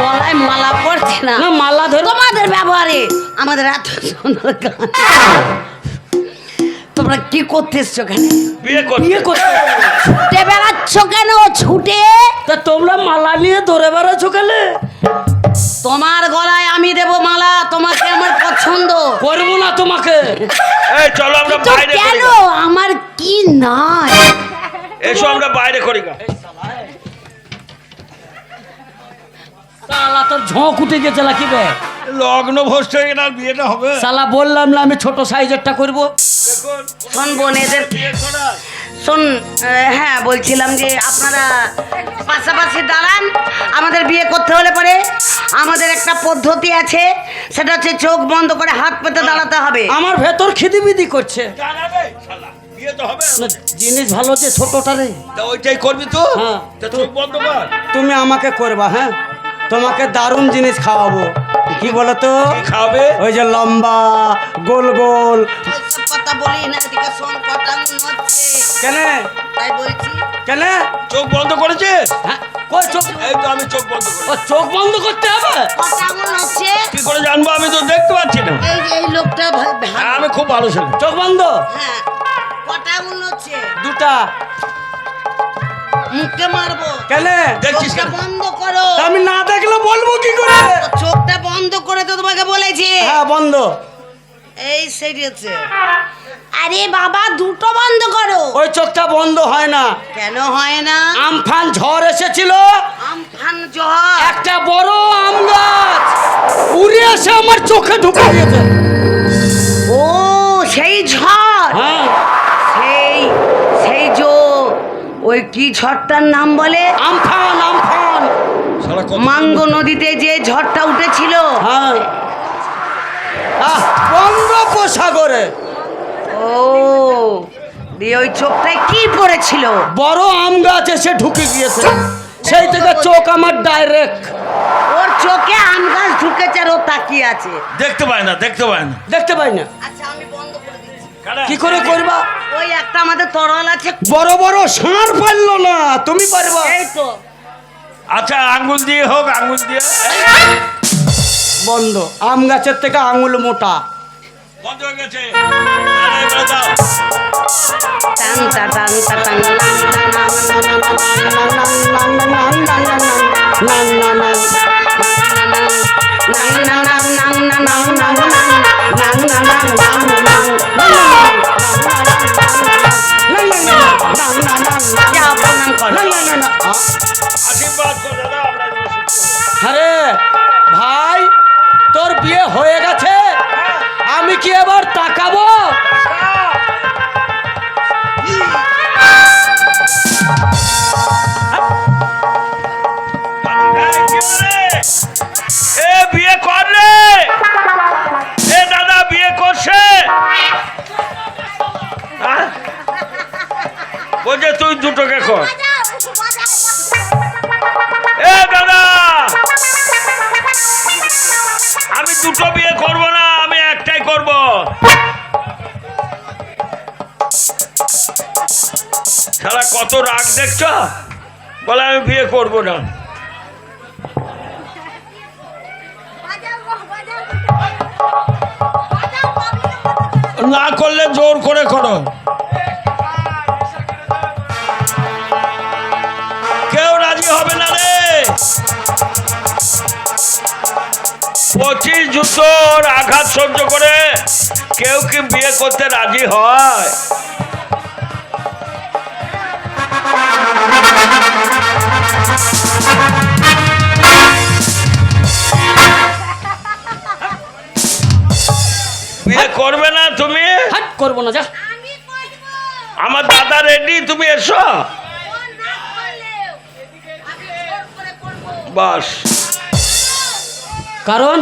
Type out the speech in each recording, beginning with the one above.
গলায় মালা পড়ছে না। না মালা ধরে। তোমাদের ব্যবহারে আমাদের এত সুন্দর গান। তোমরা কি করতে কেন বিয়ে বিয়ে করতে। ছুটে বেড়াচ্ছ কেন? ছুটে। তা তোমরা মালা নিয়ে ধরে বেড়াচ্ছ গেলে তোমার গলায় আমি দেব মালা তোমাকে আমার পছন্দ। করব না তোমাকে। এই চলো আমরা বাইরে কেন? আমার কি নাই? এসো আমরা বাইরে করি গা। সালা তোর ঝোঁক উঠে গেছে নাকি বে? লগ্ন ভ্রষ্ট হয়ে গেলে আর বিয়েটা হবে? সালা বললাম না আমি ছোট সাইজেরটা করব। শোন বোন এদের শোন হ্যাঁ বলছিলাম যে আপনারা পাশাপাশি দাঁড়ান আমাদের বিয়ে করতে হলে পরে আমাদের একটা পদ্ধতি আছে সেটা হচ্ছে চোখ বন্ধ করে হাত পেতে দাঁড়াতে হবে। আমার ভেতর খিদিবিদি করছে। জানাবে, শালা, বিয়ে তো হবে না, জিনিস ভালো যে ছোটটা রে। ওইটাই করবি তো হ্যাঁ। তা চোখ বন্ধ কর। তুমি আমাকে করবা হ্যাঁ? তোমাকে দারুণ জিনিস খাওয়াবো। কি বলো তো কি খাবে? ওই যে লম্বা গোল গোল। কথা বলি না এদিকে শোন কটা কেন? তাই বলছি। কেন? চোখ বন্ধ করেছিস? হ্যাঁ কই চোখ? এই তো আমি চোখ বন্ধ করি চোখ বন্ধ করতে হবে? হচ্ছে? কি করে জানব? আমি তো দেখতে পাচ্ছি না। এই এই লোকটা হ্যাঁ, আমি খুব ভালো ছেলে। চোখ বন্ধ? হ্যাঁ হচ্ছে। দুটা। মুখে মারবো। কেন দেখছিস চোখটা কেন? বন্ধ করো। আমি না দেখলে বলব কি করে? চোখটা বন্ধ করে তো তোমাকে বলেছি। হ্যাঁ বন্ধ। এই সেরিয়েছে আরে বাবা দুটো বন্ধ করো। ওই চোখটা বন্ধ হয় না। কেন হয় না? আমফান ঝড় এসেছিল। আমফান জহর একটা বড় আম গাছ। উড়ে এসে আমার চোখে ঢুকে গেছে কি ঝড়টার নাম বলে? Amphan Amphan. মাঙ্গ নদীতে যে ঝড়টা উঠেছিল। হ্যাঁ। আহ, বঙ্গোপসাগরে। ও দিয়ে ওই চোখটায় কি পড়েছিল? বড় আম গাছ এসে ঢুকে গিয়েছে। সেই থেকে চোখ আমার ডাইরেক্ট ওর চোখে আম গাছ ঢুকেছে আর ও তাকিয়ে আছে। দেখতে পায় না দেখতে পায় না। দেখতে পাই না। আচ্ছা আমি বন্ধ? কি করে করবা ওই একটা আমাদের তরল আছে বড় বড় ষাঁড় পারল না তুমি পারবা এই তো আচ্ছা আঙ্গুল দিয়ে হোক আঙ্গুল দিয়ে বন্ধ আম গাছের থেকে আঙুল মোটা বন্ধ হয়ে গেছে দাও। টান করব। সারা কত রাগ দেখছ? বলে আমি বিয়ে করব না। না করলে জোর করে করো। কেউ রাজি হবে না রে। পঁচিশ জুতোর আঘাত সহ্য করে কেউ কি বিয়ে করতে রাজি হয়? বিয়ে করবে না তুমি? হাট করব না যা। আমার দাদা রেডি তুমি এসো। বাস। কারণ?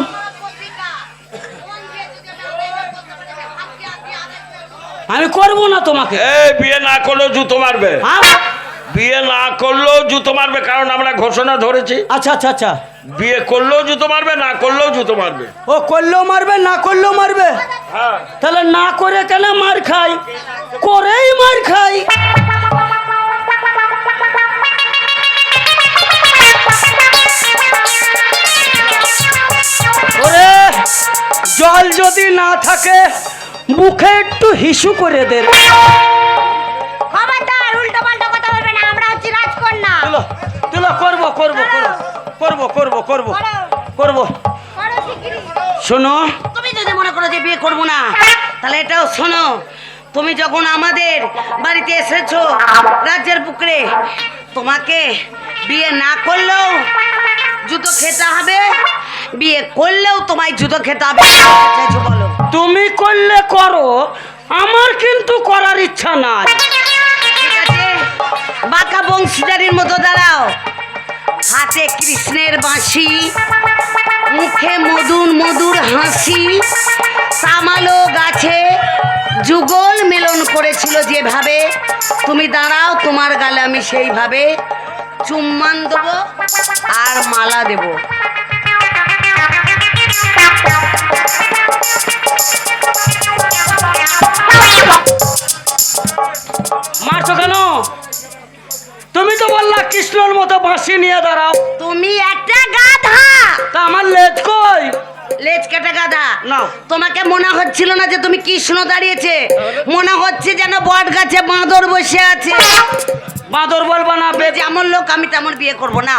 আমি করব না তোমাকে। এই বিয়ে না করলেও জুতো মারবে। হ্যাঁ? বিয়ে না করলেও জুতো মারবে কারণ আমরা ঘোষণা ধরেছি। আচ্ছা আচ্ছা আচ্ছা। বিয়ে করলেও জুতো মারবে না করলেও জুতো মারবে। ও করলেও মারবে না করলেও মারবে? হ্যাঁ। তাহলে না করে কেন মার খাই? করেই মার খাই। জল যদি না থাকে মুখে একটু হিসু করে দে। খবরদার উল্টো পাল্টা কথা বলবে না আমরা হচ্ছি রাজকন্যা। তুলো তুলো করব করব করব করব করব করব করব। করো শিগগিরই। শোনো তুমি যদি মনে করো যে বিয়ে করব না তাহলে এটাও শোনো তুমি যখন আমাদের বাড়িতে এসেছ রাজ্যের পুকুরে তোমাকে বিয়ে না করলেও জুতো খেতে হবে বিয়ে করলেও তোমায় জুতো খেতে হবে বলো। তুমি করলে করো আমার কিন্তু করার ইচ্ছা নাই। ঠিক আছে? বাঁকা বংশীদারির মতো দাঁড়াও। হাতে কৃষ্ণের বাঁশি মুখে মধুর মধুর হাসি। সামালো গাছে যুগল মিলন করেছিল যেভাবে। তুমি দাঁড়াও তোমার গালে আমি সেইভাবে চুম্মান দেবো আর মালা দেবো। মারছো কেন? তুমি তো বললা কৃষ্ণর মতো বাঁশি নিয়ে দাঁড়াও। তুমি একটা গাধা। তা আমার লেজ কই? লেজ কেটে গাধা। নাও। তোমাকে মনে হচ্ছিল না যে তুমি কৃষ্ণ দাঁড়িয়েছে? মনে হচ্ছে যেন বট গাছে বাঁদর বসে আছে। বাঁদর বলবা না যেমন লোক আমি তেমন বিয়ে করব না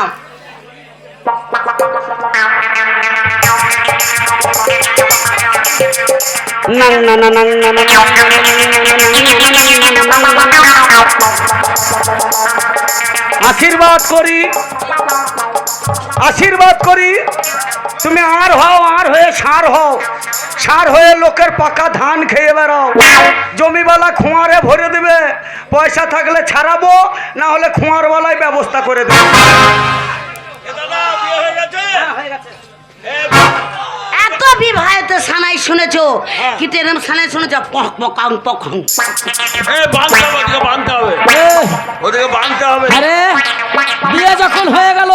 আশীর্বাদ করি। আশীর্বাদ করি। তুমি আর হও আর হয়ে সার হও। সার হয়ে লোকের পাকা ধান খেয়ে বেড়াও। জমিওয়ালা খোঁয়ারে ভরে দেবে। পয়সা থাকলে ছাড়াবো না হলে খোঁয়ারওয়ালাই ব্যবস্থা করে দেবে। দাদা হয়ে গেছে? বিবাহিত সানাই শুনেছো? কিন্তু এরকম সানাই শুনেছো? পক পকাং পকং এ বাঁধতে হবে ওদিকে বাঁধতে হবে। ওদিকে বাঁধতে হবে। আরে বিয়ে যখন হয়ে গেল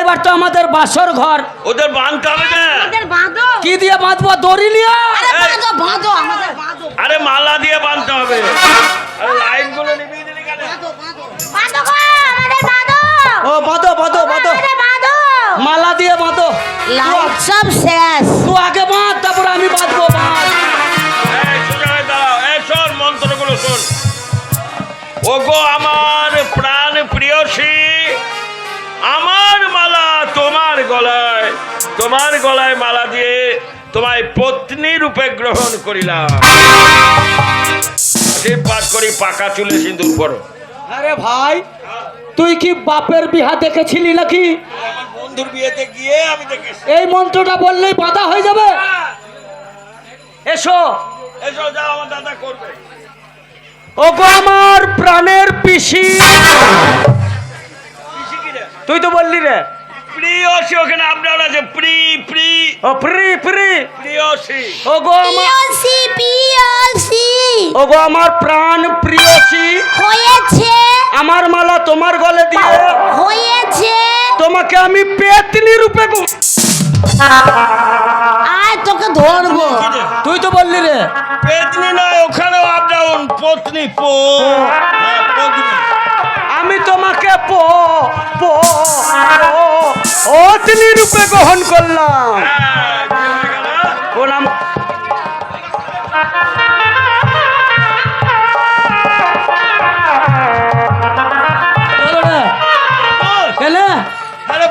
এবার তো আমাদের বাসর ঘর। ওদের বাঁধতে হবে না আমাদের বাঁধো। কি দিয়ে বাঁধবো? দড়ি নিয়ে? আরে বাঁধো বাঁধো আমাদের বাঁধো। আরে মালা দিয়ে বাঁধতে হবে। আরে লাইনগুলো নিভিয়ে দিলি কেন? বাঁধো বাঁধো। বাঁধো গো, আমাদের বাঁধো। ও বাঁধো বাঁধো বাঁধো। মালা দিয়ে বাঁধো। লাইট সব শেষ। তুই আগে বাঁধ তারপর আমি বাঁধবো বাঁধ হয়ে ওগো আমার প্রাণ প্রিয়সী আমার মালা তোমার গলায় তোমার গলায় মালা দিয়ে তোমায় পত্নী রূপে গ্রহণ করিলাম। আশীর্বাদ করি পাকা চুলে সিঁদুর পরো। আরে ভাই তুই কি বাপের বিহা দেখেছিলি নাকি? বন্ধুর বিয়েতে গিয়ে আমি দেখেছি। এই মন্ত্রটা বললেই বাধা হয়ে যাবে। এসো। এসো যাও আমার দাদা করবে। ওগো আমার প্রাণের পিসি? তুই তো বললি রে। প্রিয়সী ওখানে আপনার আছে প্রি প্রি। ও ফ্রি ফ্রি প্রিয়সী। ওগো আমার পিওসি পিওসি ওগো আমার প্রাণ প্রিয়সী। হয়েছে। আমার মালা তোমার গলে দিয়ে। হয়েছে। তোমাকে আমি পেতনি রূপে গু- আয় তোকে ধরবো। তুই তো বললি রে। পেতনি নয় ওখানেও আপ ডাউন পত্নী পো হ্যাঁ, পত্নী। আমি তোমাকে পো পো ও অতনি রূপে গ্রহণ করলাম। প্রণাম।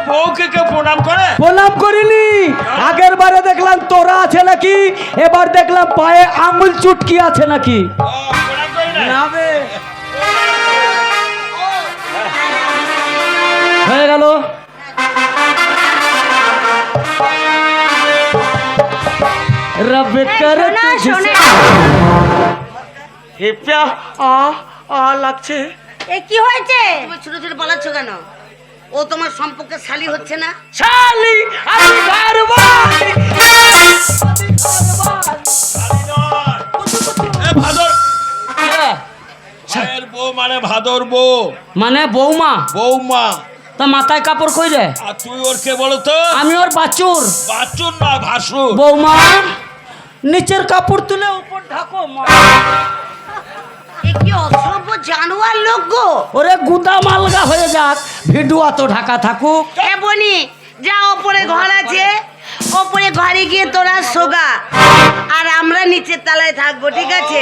বউকে কেউ প্রণাম করে? প্রণাম করিনি। আগের বারে দেখলাম তোরা আছে নাকি? এবার দেখলাম পায়ে আঙুল চুটকি আছে নাকি? না? গেল। রব कर শোনো, শোনো। হে প্যা আ আ লাগছে। এ কি হয়েছে? তুমি ছোট ছোট পালাচ্ছ কেন? ও তোমার সম্পর্কে শালি হচ্ছে না? শালি আমি ঘরবাড়ি ভাদর। বউ মানে ভাদর বউ। মানে বৌমা। বৌমা। তা মাথায় কাপড় কই রে? তুই ওর কে বলতো? তো আমি ওর বাচুর বাচুর না ভাসুর। বৌমা হ্যাঁ? নিচের কাপড় তুলে উপর ঢাকো মা। জানোয়ার লোক ওরে হয়ে যাক ঢাকা থাকুক। এ বনি যা ওপরে আছে ওপরে গিয়ে সোগা আর আমরা নিচের তলায় থাকব ঠিক আছে?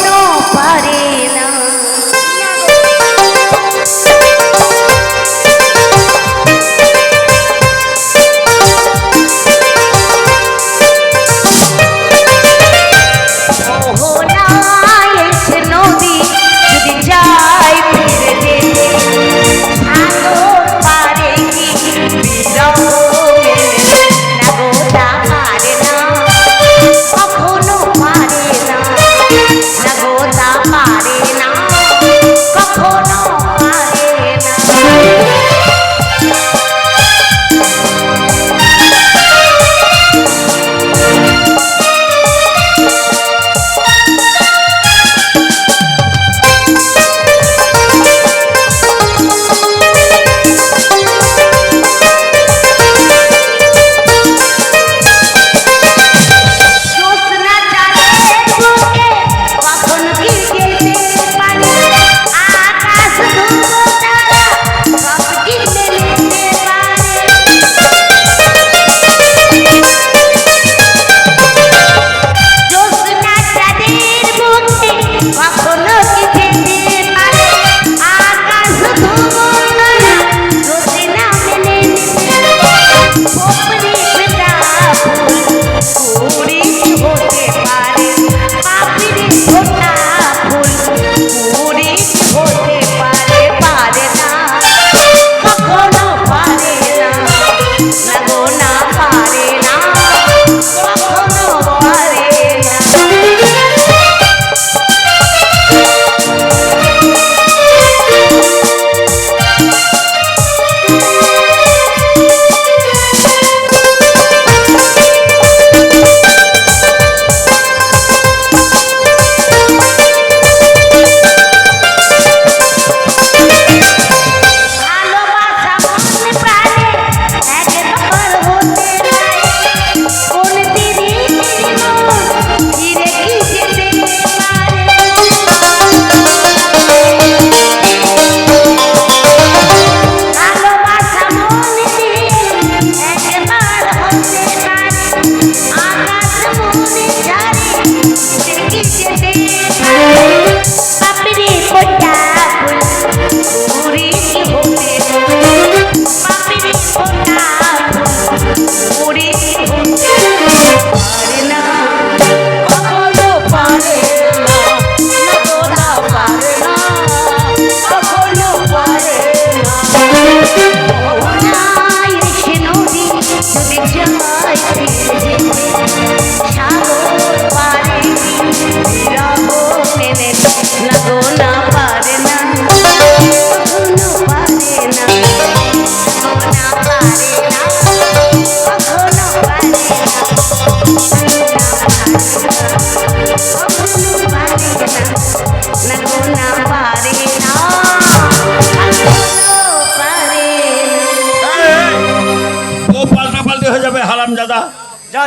Thank you.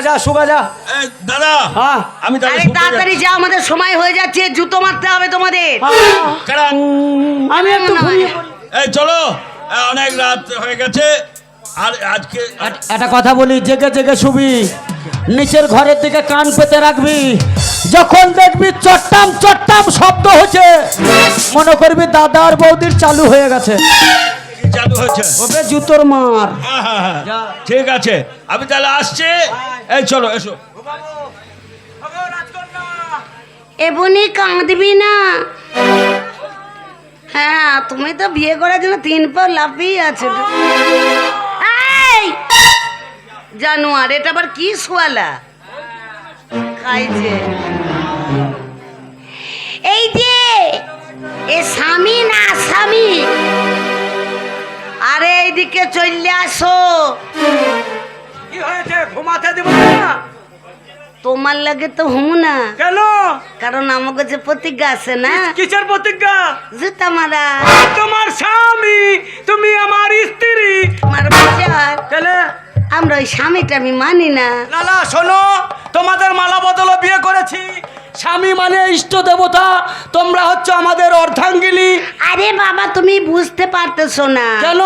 যা যা। দাদা আমি যা আমাদের সময় হয়ে যাচ্ছে জুতো মারতে হবে তোমাদের। আমি চলো অনেক রাত হয়ে গেছে। আর আজকে একটা কথা বলি জেগে জেগে শুবি। নিচের ঘরের দিকে কান পেতে রাখবি। যখন দেখবি চট্টাম চট্টাম শব্দ হচ্ছে মনে করবি দাদার বৌদির চালু হয়ে গেছে। চালু হয়েছে। ওবে জুতোর মার। ঠিক আছে। আমি তাহলে আসছি। এই চলো এসো। এবনি কাঁদবি না। হ্যাঁ তুমি তো বিয়ে করার জন্য তিন পর লাফিয়ে আছো। জানোয়ার এটা আবার কি সোয়ালা? খাইছে। এই যে এ স্বামী না স্বামী? আরে এইদিকে চলে আসো। কি হয়েছে? ঘুমাতে দেবো না? তোমার লাগে তো হুম না। কেন? কারণ আমাকে যে প্রতিজ্ঞা আছে না কিসের প্রতিজ্ঞা? জুতা মারা। তোমার স্বামী তুমি আমার স্ত্রী। আমার বাচ্চা তাহলে? আমরা ওই স্বামীটা আমি মানি না। লালা শোনো তোমাদের মালা বদল বিয়ে করে স্বামী মানে ইষ্ট দেবতা তোমরা হচ্ছে আমাদের অর্ধাঙ্গিনী। আরে বাবা তুমি বুঝতে পারতেছো না। কেন?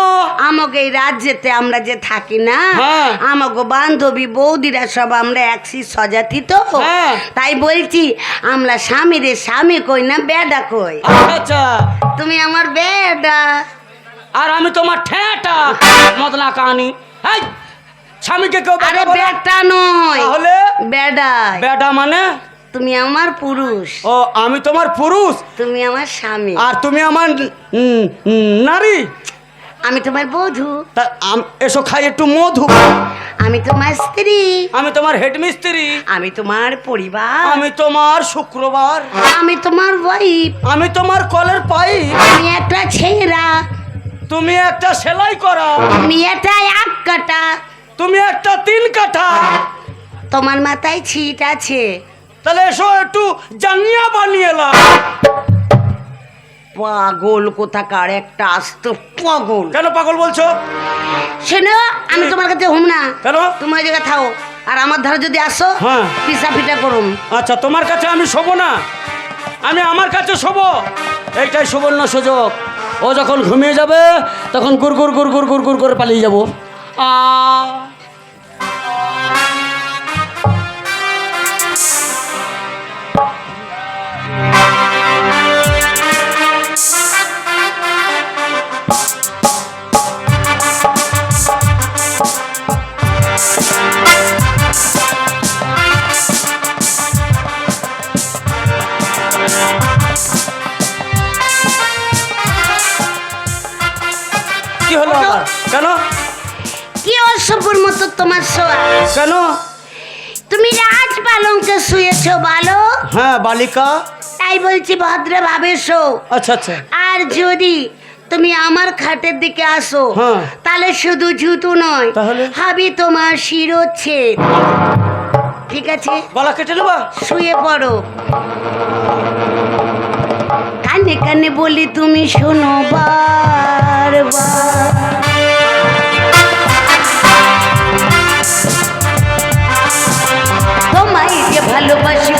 আমাকে এই রাজ্যেতে আমরা যে থাকি না হ্যাঁ। আমাকে বান্ধবী বৌদিরা সব আমরা একসি সজাতি তো। হ্যাঁ। তাই বলছি আমরা স্বামী রে স্বামী কই না বেডা কই? আচ্ছা। তুমি আমার বেডা। আর আমি তোমার ঠেটা মদনা কাহানি। এই স্বামীকে কেউ আরে বেটা নয়। তাহলে? বেডা বেটা মানে? তুমি আমার পুরুষ। ও আমি তোমার পুরুষ? তুমি আমার স্বামী। আর তুমি আমার নারী? আমি তোমার বধূ। আম- এসো খাই একটু মধু। আমি তোমার স্ত্রী। আমি তোমার হেডমিস্ত্রি। আমি তোমার পরিবার। আমি তোমার শুক্রবার। আমি তোমার ওয়াইফ। আমি তোমার কলের পাইপ। আমি একটা ছেঁড়া। তুমি একটা সেলাই করা। তুমি এটা এক কাটা। তুমি একটা তিন কাঠা। তোমার মাথায় ছিট আছে। তাহলে এসো একটু জাঙ্গিয়া বানিয়ে এলাম পাগল কোথাকার একটা আস্ত পাগল। কেন পাগল বলছো? শোনো আমি তোমার কাছে হুম না। কেন? তুমি ওই জায়গায় থাও। আর আমার ধারে যদি আসো হ্যাঁ। পিসা ফিটা করুম। আচ্ছা তোমার কাছে আমি শোবো না। আমি আমার কাছে শোবো। এইটাই সুবর্ণ সুযোগ। ও যখন ঘুমিয়ে যাবে তখন গুড় গুড় গুড় গুড় গুড় গুড় করে পালিয়ে যাব। আ কেন? কি অসভ্যর মতো তোমার শোয়া? কেন? তুমি রাজ পালঙ্কে শুয়েছো ভালো হ্যাঁ বালিকা। তাই বলছি ভদ্রভাবে শো। আচ্ছা আচ্ছা। আর যদি তুমি আমার খাটের দিকে আসো হ্যাঁ। তাহলে শুধু জুতো নয় তাহলে? হাবি তোমার শিরোচ্ছেদ। ঠিক আছে? গলা কেটে নেবা। শুয়ে পড়ো। কানে কানে বলি তুমি শোনো বারবার। ভালোবাসি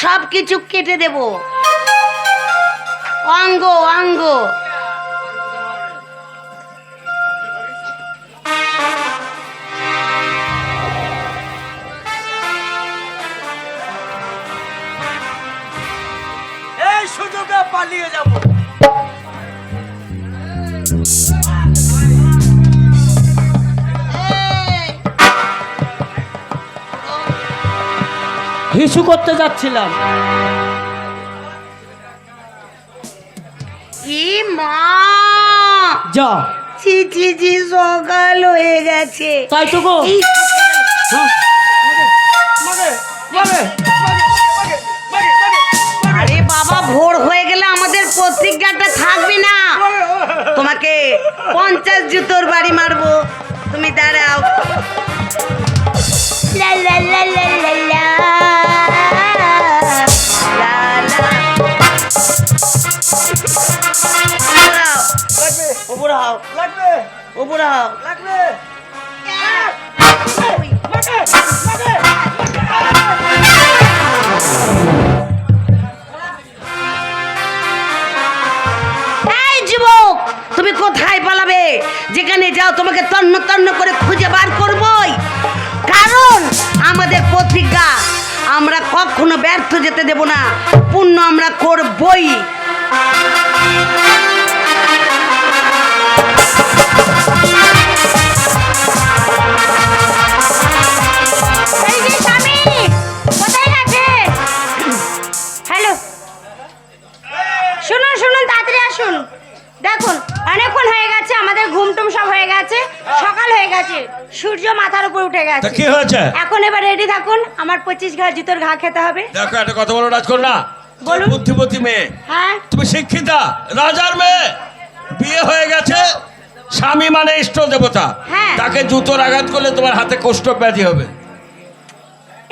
সব কিছু কেটে দেব। অঙ্গ অঙ্গ। পালিয়ে যাব। হিসু করতে যাচ্ছিলাম। মা! যা। ছি সকাল হয়ে গেছে। তাই তো গো। হ্যাঁ, আরে বাবা ভোর হয়ে গেলে আমাদের প্রতিজ্ঞাটা থাকবে না। তোমাকে পঞ্চাশ জুতোর বাড়ি মারবো। তুমি দাঁড়াও। উপরে হও লাগবে উপরে হও লাগবে তুমি কোথায় পালাবে? যেখানে যাও তোমাকে তন্ন তন্ন করে খুঁজে বার করবই। কারণ আমাদের প্রতিজ্ঞা আমরা কখনো ব্যর্থ যেতে দেব না পূর্ণ আমরা করবই। আমাদের ঘুমটুম সব হয়ে গেছে সকাল হয়ে গেছে সূর্য মাথার উপর উঠে গেছে। কি হয়েছে? এখন এবার রেডি থাকুন আমার পঁচিশ ঘা জুতোর ঘা খেতে হবে। দেখো একটা কথা বলো রাজকন্যা। বলুন। বুদ্ধিমতী মেয়ে। হ্যাঁ। তুমি শিক্ষিতা রাজার মেয়ে। বিয়ে হয়ে গেছে স্বামী মানে ইষ্ট দেবতা। হ্যাঁ। তাকে জুতোর আঘাত করলে তোমার হাতে কোষ্ঠ ব্যাধি হবে।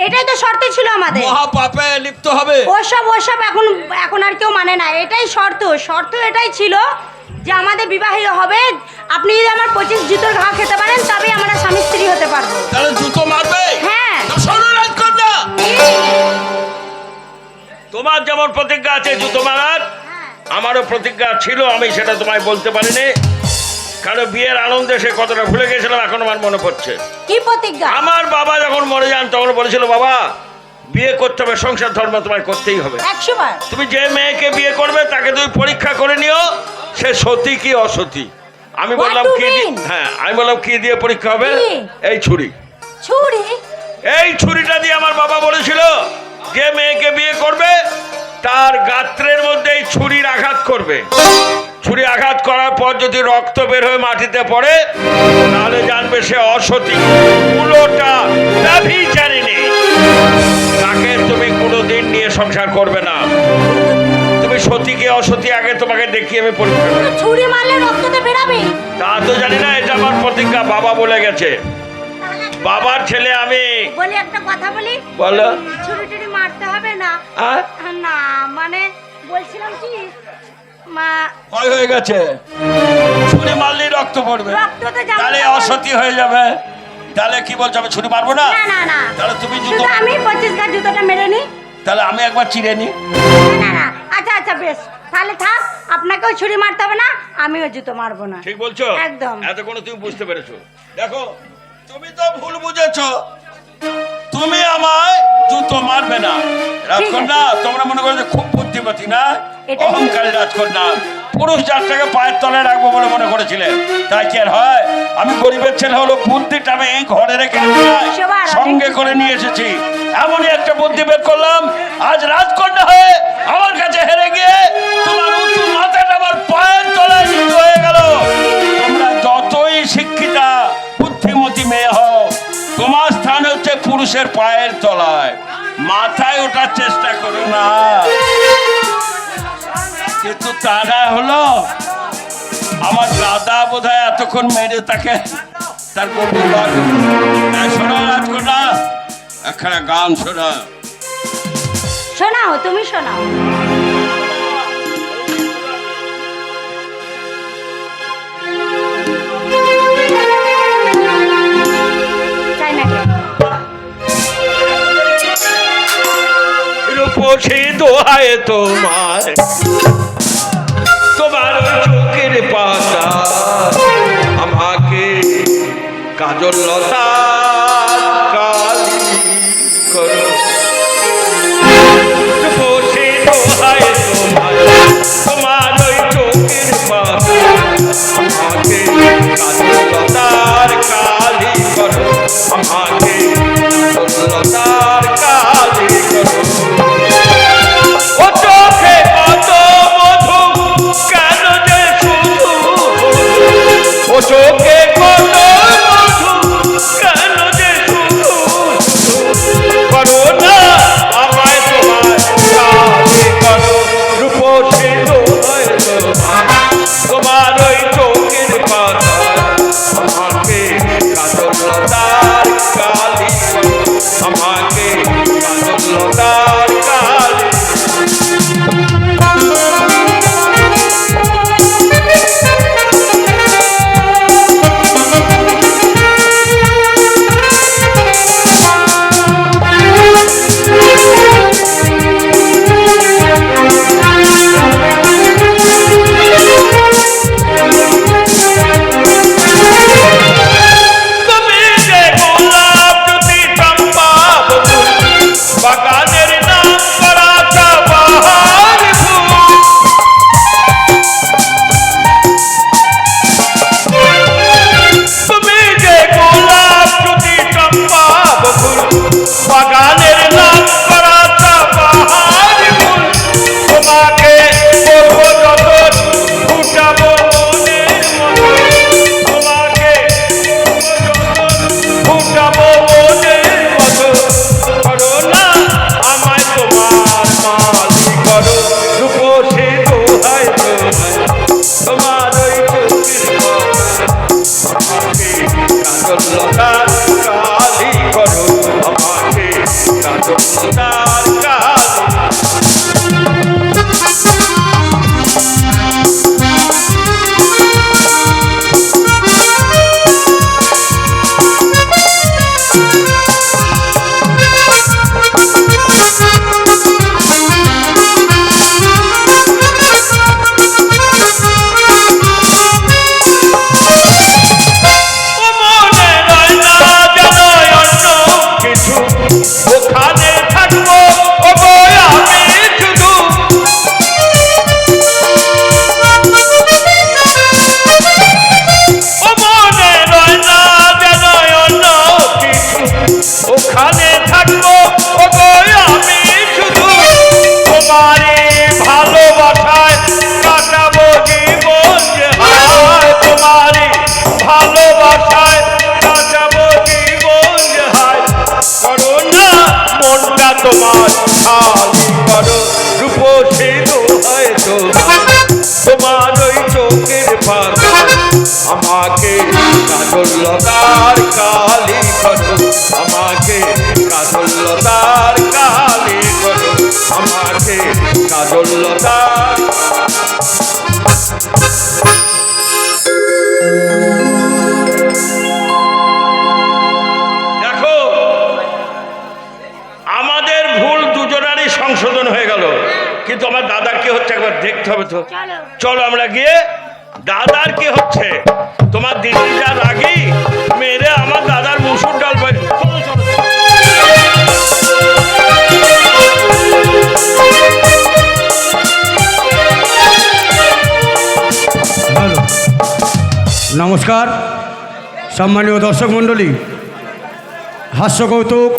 এটাই তো শর্ত ছিল আমাদের। মহা পাপে লিপ্ত হবে। ওসব ওসব এখন এখন আর কেউ মানে না এটাই শর্ত। শর্ত এটাই ছিল যে আমাদের বিবাহিত হবে আপনি যদি আমার পঁচিশ জুতোর ঘা খেতে পারেন তবেই আমরা স্বামী স্ত্রী হতে পারব। তাহলে জুতো মারবে? হ্যাঁ। তোমার যেমন প্রতিজ্ঞা আছে জুতো মারার আমারও প্রতিজ্ঞা ছিল আমি সেটা তোমায় বলতে পারিনি। কারণ বিয়ের আনন্দে সে কতটা ভুলে গেছিলাম এখন আমার মনে পড়ছে। কি প্রতিজ্ঞা? আমার বাবা যখন মরে যান তখন বলেছিল বাবা বিয়ে করতে হবে সংসার ধর্ম তোমায় করতেই হবে। তুমি যে মেয়েকে বিয়ে করবে তাকে তুমি পরীক্ষা করে নিও সে সতী কি অসতী? আমি বললাম কি হ্যাঁ আমি বললাম কি দিয়ে পরীক্ষা হবে? এই ছুরি। ছুরি? এই ছুরিটা দিয়ে আমার বাবা বলেছিল যে মেয়েকে বিয়ে করবে তার গাত্রের মধ্যে এই ছুরির আঘাত করবে। ছুরি আঘাত করার পর যদি রক্ত বের হয়ে মাটিতে পড়ে তাহলে জানবে সে অসতী। তুমি কোনোদিন নিয়ে সংসার করবে না। তুমি সতীকে অসতী আগে তোমাকে দেখিয়ে আমি পরীক্ষা। ছুরি মারলে রক্ততে বেরাবে। তা তো জানি না এটা আমার প্রতিজ্ঞা বাবা বলে গেছে। বাবার ছেলে আমি। বলি একটা কথা বলি? বলো। ছুরি টুরি মারতে হবে না। হ্যাঁ? না মানে বলছিলাম কি মা ভয় হয়ে গেছে। ছুরি মারলেই রক্ত পড়বে। রক্ত তো যেমন তাহলে অসতী হয়ে যাবে। তাহলে কি বলছো আমি ছুরি মারবো না? না না তাহলে তুমি জুতো আমি পঁচিশ গা জুতোটা মেরে নিই। তাহলে আমি একবার চিড়ে নি না না আচ্ছা আচ্ছা বেশ। তাহলে থাক আপনাকেও ছুরি মারতে হবে না আমিও জুতো মারবো না। ঠিক বলছো? একদম। এতক্ষণ তুমি বুঝতে পেরেছ। দেখো তুমি তো ভুল বুঝেছ। তুমি আমায় জুতো মারবে না। রাজকন্যা তোমরা মনে করো যে খুব বুদ্ধিমতী না? অহংকারী রাজকন্যা। পুরুষ জাতটাকে পায়ের তলায় রাখব বলে মনে করেছিলে। তাই কি আর হয়? আমি গরিবের ছেলে হলো বুদ্ধিটা আমি এই ঘরে রেখে সঙ্গে করে নিয়ে এসেছি। এমনই একটা বুদ্ধি বের করলাম, আজ রাজকন্যা হয়ে আমার কাছে হেরে গিয়ে তোমার উঁচু মাথাটা আমার পায়ের তলায় নিচু হয়ে গেল। তোমরা যতই শিক্ষিতা, বুদ্ধিমতী মেয়ে হও, তোমার স্থান হচ্ছে পুরুষের পায়ের তলায়। মাথায় ওঠার চেষ্টা করো না। কিন্তু তারা হলো, আমার দাদা বোধহয় এতক্ষণ মেরে তাকে তার গভীর রাজকন্যা একখানা গান শোনা শোনাও তুমি শোনাও? রূপসী দোহায় তোমার তোমার চোখের পাতা আমাকে কাজল লতা আমাকে পূর্ণতার কাজে করো ও চোখে কত পাতা আমাকে কাজলতার কালি করো। আমাকে কাজলতার কালি করো। আমাকে কাজলতার দেখো আমাদের ভুল দুজনারই সংশোধন হয়ে গেল। কিন্তু আমার দাদার কি হচ্ছে একবার দেখতে হবে তো। চলো আমরা গিয়ে দাদার কি হচ্ছে তোমার দিদি যা রাগি, মেরে আমার দাদার মুসুর ডাল। হ্যালো নমস্কার, সম্মানীয় দর্শক মণ্ডলী হাস্য কৌতুক